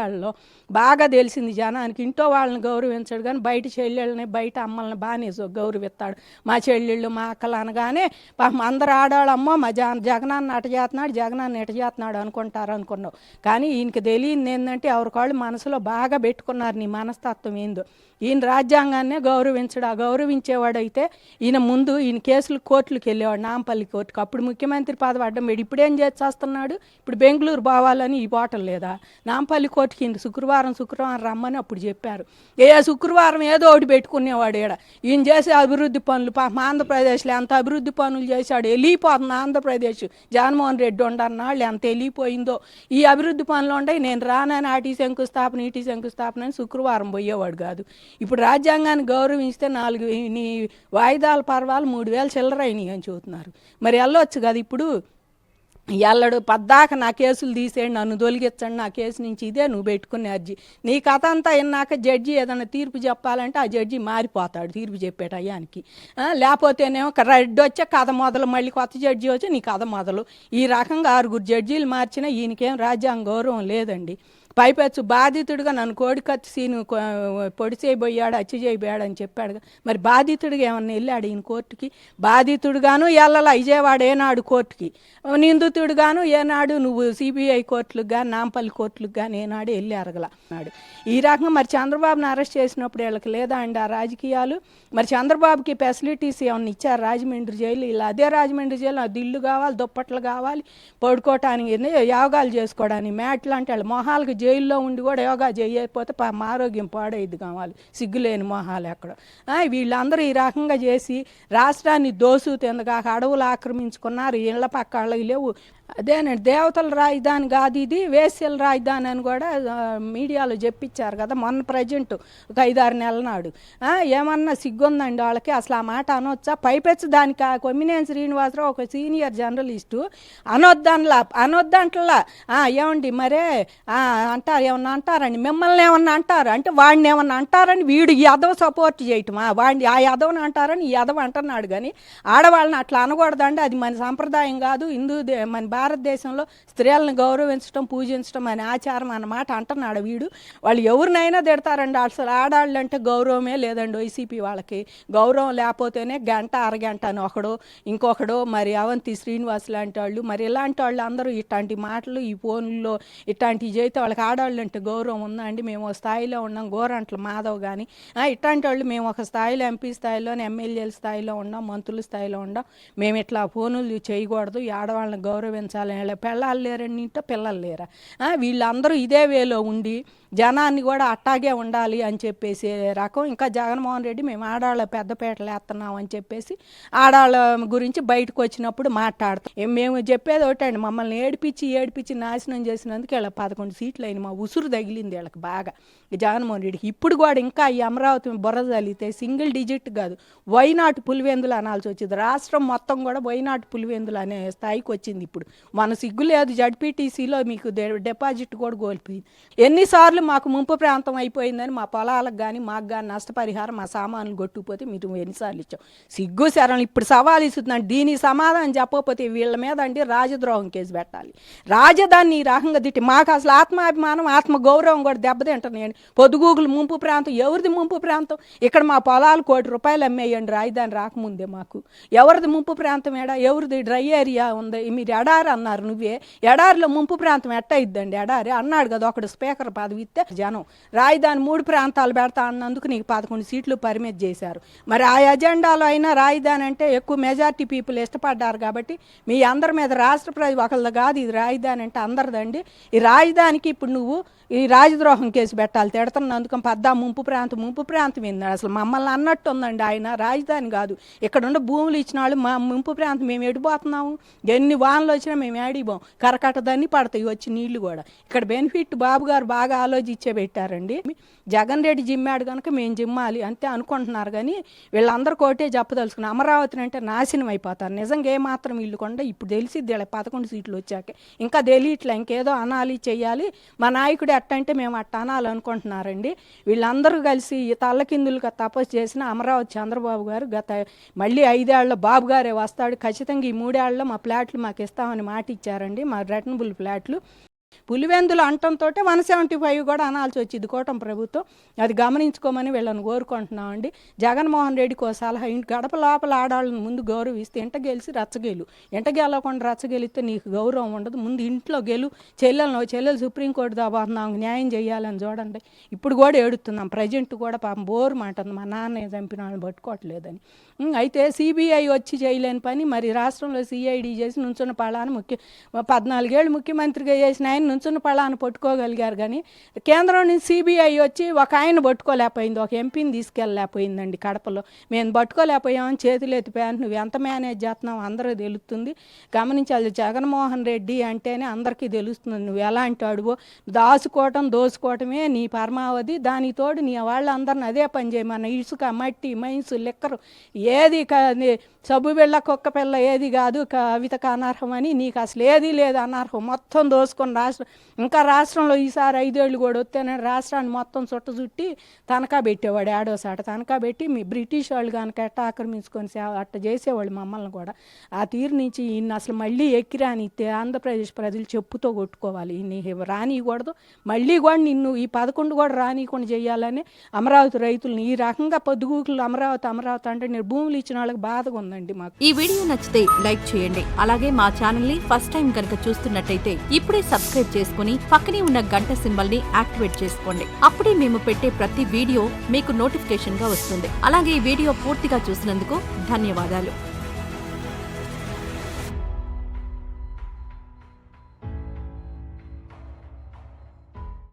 ఐదేళ్ళలో బాగా తెలిసింది జనానికి. ఇంట్లో వాళ్ళని గౌరవించడు కానీ బయట చెల్లెళ్ళని బయట అమ్మల్ని బాగానే గౌరవిస్తాడు. మా చెల్లెళ్ళు మా అక్కలు అనగానే పాపం అందరు ఆడవాళ్ళు అమ్మో మా జ జగనాన్ని అట చేస్తున్నాడు జగనాన్ని ఎట చేస్తున్నాడు అనుకుంటారు అనుకున్నావు. కానీ ఈయనకి తెలియదు ఏంటంటే ఎవరికాళ్ళు మనసులో బాగా పెట్టుకున్నారు నీ మనస్తత్వం ఏందో. ఈయన రాజ్యాంగాన్నే గౌరవించడు. ఆ గౌరవించేవాడైతే ఈయన ముందు ఈయన కేసులు కోర్టులకు వెళ్ళేవాడు నాంపల్లి కోర్టుకు. అప్పుడు ముఖ్యమంత్రి పదవి అడ్డం పెట్టి ఇప్పుడేం ఇప్పుడు బెంగళూరు పోవాలని ఈ బాటలు లేదా? నాంపల్లి కోర్టు ఈయన శుక్రవారం శుక్రవారం రమ్మని అప్పుడు చెప్పారు. ఏ శుక్రవారం ఏదో ఒకటి పెట్టుకునేవాడు ఈడ. ఈయన చేసే అభివృద్ధి పనులు ఆంధ్రప్రదేశ్లో ఎంత అభివృద్ధి పనులు చేశాడు వెళ్ళిపోతుంది ఆంధ్రప్రదేశ్. జగన్మోహన్ రెడ్డి ఉండన్నాళ్ళు ఎంత వెళ్ళిపోయిందో. ఈ అభివృద్ధి పనులు ఉంటాయి నేను రానని ఆటి శంకుస్థాపన ఈటీ శంకుస్థాపన అని శుక్రవారం పోయేవాడు కాదు. ఇప్పుడు రాజ్యాంగాన్ని గౌరవించితే నాలుగు నీ వాయిదాల పర్వాలు మూడు వేలు చిల్లర అని చెబుతున్నారు. మరి వెళ్ళొచ్చు కదా ఇప్పుడు. ఎల్లడు పద్దాక నా కేసులు తీసేయండి నన్ను తొలగించండి నా కేసు నుంచి ఇదే నువ్వు పెట్టుకునే అర్జీ. నీ కథ అంతా విన్నాక జడ్జి ఏదైనా తీర్పు చెప్పాలంటే ఆ జడ్జి మారిపోతాడు తీర్పు చెప్పేటయ్యానికి. లేకపోతేనేమో ఒక రెడ్ వచ్చే కథ మొదలు మళ్ళీ కొత్త జడ్జి వచ్చి నీ కథ మొదలు. ఈ రకంగా ఆరుగురు జడ్జీలు మార్చినా ఈయనకేం రాజ్యాంగ గౌరవం లేదండి. పైపెచ్చు బాధితుడిగా నన్ను కోడికత్తి సీను పొడి చేయబోయాడు అచ్చి చేయబోయాడు అని చెప్పాడు. మరి బాధితుడిగా ఏమన్నా వెళ్ళాడు ఈయన కోర్టుకి? బాధితుడుగాను వెళ్ళాల విజయవాడ ఏనాడు కోర్టుకి? నిందితుడుగాను ఏనాడు నువ్వు సిబిఐ కోర్టులకు కానీ నాంపల్లి కోర్టులకు కానీ ఏనాడు వెళ్ళి అరగలన్నాడు ఈ రకంగా మరి చంద్రబాబుని అరెస్ట్ చేసినప్పుడు వీళ్ళకి లేదా అండి ఆ రాజకీయాలు? మరి చంద్రబాబుకి ఫెసిలిటీస్ ఏమన్నా ఇచ్చారు? రాజమండ్రి జైలు ఇలా అదే రాజమండ్రి జైలు అది ఇల్లు కావాలి దుప్పట్లు కావాలి పడుకోవటానికి యోగాలు చేసుకోవడానికి మ్యాట్లు అంటే వాళ్ళ మొహాలకు జైల్లో ఉండి కూడా యోగా చేయకపోతే పాపం ఆరోగ్యం పాడైద్ది కావాలి. సిగ్గులేని మొహాలు ఎక్కడ. వీళ్ళందరూ ఈ రకంగా చేసి రాష్ట్రాన్ని దోసు తిందగా అడవులు ఆక్రమించుకున్నారు. ఇళ్ళ పక్క వాళ్ళకి లేవు. అదేనండి. దేవతల రాజధాని కాదు ఇది వేసల రాజధాని అని కూడా మీడియాలో చెప్పించారు కదా మొన్న ప్రజెంట్ ఒక ఐదారు నెలల నాడు. ఏమన్నా సిగ్గుందండి వాళ్ళకి? అసలు ఆ మాట అనొచ్చా? పైపెచ్చు దానికి ఆ కొమ్మినేని శ్రీనివాసరావు ఒక సీనియర్ జర్నలిస్టు. అనొద్దనలా అనొద్దంటలా. ఏమండి మరే అంటారు ఏమన్నా అంటారండి? మిమ్మల్ని ఏమన్నా అంటారు? అంటే వాడిని ఏమన్నా అంటారని వీడు ఈ యదవ సపోర్ట్ చేయటమా వాడిని ఆ యదవని అంటారని ఈ యదవ అంటున్నాడు కానీ ఆడవాళ్ళని అట్లా అనకూడదండి. అది మన సంప్రదాయం కాదు. హిందూ దే- మన భారతదేశంలో స్త్రీలను గౌరవించడం పూజించడం అనే ఆచారం అన్నమాట అంటున్నాడు వీడు. వాళ్ళు ఎవరినైనా తిడతారండి. అసలు ఆడాళ్ళు అంటే గౌరవమే లేదండి వైసీపీ వాళ్ళకి. గౌరవం లేకపోతేనే గంట అరగంట అని ఒకడు ఇంకొకడు మరి అవంతి శ్రీనివాస్ లాంటి వాళ్ళు మరి ఇలాంటి వాళ్ళు అందరూ ఇట్లాంటి మాటలు ఈ ఫోన్లో ఇట్లాంటివి చేస్తే వాళ్ళకి ఆడవాళ్ళు అంటే గౌరవం ఉందా అండి? మేము ఒక స్థాయిలో ఉన్నాం. గోరంట్ల మాధవ్ కానీ ఇట్లాంటి వాళ్ళు మేము ఒక స్థాయిలో ఎంపీ స్థాయిలోనే ఎమ్మెల్యేల స్థాయిలో ఉన్నాం మంత్రుల స్థాయిలో ఉన్నాం. మేము ఇట్లా ఫోనులు చేయకూడదు. ఈ ఆడవాళ్ళని గౌరవించాలి వీళ్ళ పిల్లలు లేరని ఇంట్లో పిల్లలు లేరా? వీళ్ళందరూ ఇదే వేలో ఉండి జనాన్ని కూడా అట్టాగే ఉండాలి అని చెప్పేసి రకం. ఇంకా జగన్మోహన్ రెడ్డి మేము ఆడవాళ్ళ పెద్దపేటలు వేస్తున్నాం అని చెప్పేసి ఆడవాళ్ళ గురించి బయటకు వచ్చినప్పుడు మాట్లాడతాం. మేము చెప్పేది ఒకటండి మమ్మల్ని ఏడిపించి ఏడిపించి నాశనం చేసినందుకు వీళ్ళ పదకొండు సీట్లు అయిన మా ఉసురు తగిలింది వీళ్ళకి బాగా. జగన్మోహన్ రెడ్డికి ఇప్పుడు కూడా ఇంకా ఈ అమరావతి బుర్ర తగిలితే సింగిల్ డిజిట్ కాదు. వైనాటు పులివెందులు అనాల్సి వచ్చింది. రాష్ట్రం మొత్తం కూడా వైనాటు పులివెందులు అనే స్థాయికి వచ్చింది ఇప్పుడు. మన సిగ్గు లేదు జడ్పీటీసీలో మీకు డిపాజిట్ కూడా కోల్పోయింది. ఎన్నిసార్లు మాకు ముంపు ప్రాంతం అయిపోయిందని మా పొలాలకు కానీ మాకు కానీ నష్టపరిహారం మా సామాన్లు కొట్టుకుపోతే మీరు ఎన్నిసార్లు ఇచ్చాం. సిగ్గు శరణ్ ఇప్పుడు సవాల్ ఇస్తున్నాను. దీనికి సమాధానం చెప్పకపోతే వీళ్ళ మీద అంటే రాజద్రోహం కేసు పెట్టాలి. రాజధాని ఈ రకంగా తిట్టి మాకు అసలు ఆత్మాభిమానం ఆత్మ గౌరవం కూడా దెబ్బతింటున్నాయండి. పొద్దుగూగులు ముంపు ప్రాంతం ఎవరిది ముంపు ప్రాంతం? ఇక్కడ మా పొలాలు కోటి రూపాయలు అమ్మేయండి రాజధాని రాకముందే మాకు. ఎవరిది ముంపు ప్రాంతం ఎడా ఎవరిది డ్రై ఏరియా ఉంది? మీరు ఎడారి అన్నారు నువ్వే. ఎడారిలో ముంపు ప్రాంతం ఎట్ట ఇద్దండి ఎడారి? అన్నాడు కదా ఒకడు స్పీకర్ పదవి ఇస్తే జనం. రాజధాని మూడు ప్రాంతాలు పెడతా అన్నందుకు నీకు పదకొండు సీట్లు పరిమితి చేశారు. మరి ఆ ఎజెండాలో అయినా రాజధాని అంటే ఎక్కువ మెజార్టీ పీపుల్ ఇష్టపడ్డారు కాబట్టి మీ అందరి మీద రాష్ట్ర ప్రజ ఒకళ్ళది కాదు ఇది రాజధాని అంటే అందరిదండి. ఈ రాజధానికి ఇప్పుడు నువ్వు ఈ రాజద్రోహం కేసు పెట్టాలి తిడుతున్నందుకు పద్దా ముంపు ప్రాంతం ముంపు ప్రాంతం ఏంది? అసలు మమ్మల్ని అన్నట్టు ఉందండి ఆయన. రాజధాని కాదు. ఇక్కడ ఉన్న భూములు ఇచ్చిన వాళ్ళు మా ముంపు ప్రాంతం మేము ఎడిపోతున్నాము ఎన్ని వానలు వచ్చిన మేము ఏడిపోం. కరకట దాన్ని పడతాయి వచ్చి నీళ్ళు కూడా. ఇక్కడ బెనిఫిట్ బాబు గారు బాగా ఆలోచించే పెట్టారండి జగన్ రెడ్డి జిమ్మాడు కనుక మేము జిమ్మాలి అంతే అనుకుంటున్నారు కానీ వీళ్ళందరూ కోటే చెప్పదలుచుకుని అమరావతిని అంటే నాశనం అయిపోతారు. నిజంగా ఏమాత్రం వీళ్ళు కొండ ఇప్పుడు తెలిసిద్ది వీళ్ళ పదకొండు సీట్లు వచ్చాక. ఇంకా తెలియట్లే ఇంకేదో అనాలి చేయాలి మా నాయకుడు ఎట్ట అంటే మేము అట్ట అనాలనుకుంటున్నారండి వీళ్ళందరూ కలిసి ఈ తల్లకిందులుగా తపస్సు చేసిన అమరావతి చంద్రబాబు గారు గత మళ్ళీ ఐదేళ్ళ బాబు గారే వస్తాడు. ఖచ్చితంగా ఈ మూడేళ్ళలో మా ఫ్లాట్లు మాకు ఇస్తామని మాట ఇచ్చారండి. మా రిటర్నబుల్ ఫ్లాట్లు పులివెందులు అంటంతో వన్ సెవెంటీ ఫైవ్ కూడా అనాల్సి వచ్చింది కూటమి ప్రభుత్వం. అది గమనించుకోమని వీళ్ళని కోరుకుంటున్నామండి. జగన్మోహన్ రెడ్డికి ఓ సలహా ఇంటి గడప లోపల ఆడవాళ్ళని ముందు గౌరవిస్తే ఇంట గెలిచి రచ్చగెలు ఇంట గెలవకుండా రచ్చగెలిస్తే నీకు గౌరవం ఉండదు. ముందు ఇంట్లో గెలు. చెల్లెలను చెల్లెలు సుప్రీంకోర్టు దాబాతున్నాం న్యాయం చేయాలని చూడండి. ఇప్పుడు కూడా ఏడుతున్నాం ప్రజెంట్ కూడా పాపం బోర్ మాటంది మా నాన్న చంపిన వాళ్ళని పట్టుకోవట్లేదని. అయితే సిబిఐ వచ్చి చేయలేని పని. మరి రాష్ట్రంలో సిఐడి చేసి నుంచున్న పళ్ళాన్ని ముఖ్య. పద్నాలుగేళ్ళు ముఖ్యమంత్రిగా చేసిన ఆయన నుంచున్న పళ్ళాన్ని పట్టుకోగలిగారు కానీ కేంద్రం నుంచి సిబిఐ వచ్చి ఒక ఆయన పట్టుకోలేకపోయింది ఒక ఎంపీని తీసుకెళ్ళలేకపోయిందండి కడపలో. మేము పట్టుకోలేకపోయామని చేతులు ఎత్తిపోయాను నువ్వు ఎంత మేనేజ్ చేస్తున్నావు అందరూ తెలుస్తుంది. గమనించాలి జగన్మోహన్ రెడ్డి అంటేనే అందరికీ తెలుస్తుంది. నువ్వు ఎలాంటి అడువో దాచుకోవటం దోచుకోవటమే నీ పరమావధి. దానితోడు నీ వాళ్ళందరిని అదే పని చేయమన్న ఇసుక మట్టి మైన్స్ లెక్కరు ఏది సబ్బు బిళ్ళ కుక్క పిల్ల ఏది కాదు కవితకు అనర్హం అని నీకు అసలు ఏది లేదు అనర్హం. మొత్తం దోసుకొని రాష్ట్రం ఇంకా రాష్ట్రంలో ఈసారి ఐదేళ్ళు కూడా వస్తేనని రాష్ట్రాన్ని మొత్తం చుట్ట చుట్టి తనఖా పెట్టేవాడు ఏడోసాట తనఖా పెట్టి మీ బ్రిటిష్ వాళ్ళు కనుక ఎట్ట ఆక్రమించుకొని అట్ట చేసేవాళ్ళు మమ్మల్ని కూడా. ఆ తీరు నుంచి ఈయన అసలు మళ్ళీ ఎక్కిరానిస్తే ఆంధ్రప్రదేశ్ ప్రజలు చెప్పుతో కొట్టుకోవాలి. ఈయన రానియకూడదు. మళ్ళీ కూడా నిన్ను ఈ పదకొండు కూడా రానియకుండా చేయాలని అమరావతి రైతులను ఈ రకంగా పొద్దుగూకులు అమరావతి అమరావతి అంటే నేను భూములు ఇచ్చిన వాళ్ళకి బాధగా ఉందండి మాకు. ఈ వీడియో నచ్చితే లైక్ చేయండి. అలాగే మా ఛానల్ని ఫస్ట్ టైం కనుక చూస్తున్నట్టయితే ఇప్పుడే సబ్స్క్రైబ్ చేసుకుని పక్కనే ఉన్న గంట సింబల్ని యాక్టివేట్ చేసుకోండి. అప్పుడే మేము పెట్టే ప్రతి వీడియో మీకు నోటిఫికేషన్గా వస్తుంది. అలాగే ఈ వీడియో పూర్తిగా చూసినందుకు ధన్యవాదాలు.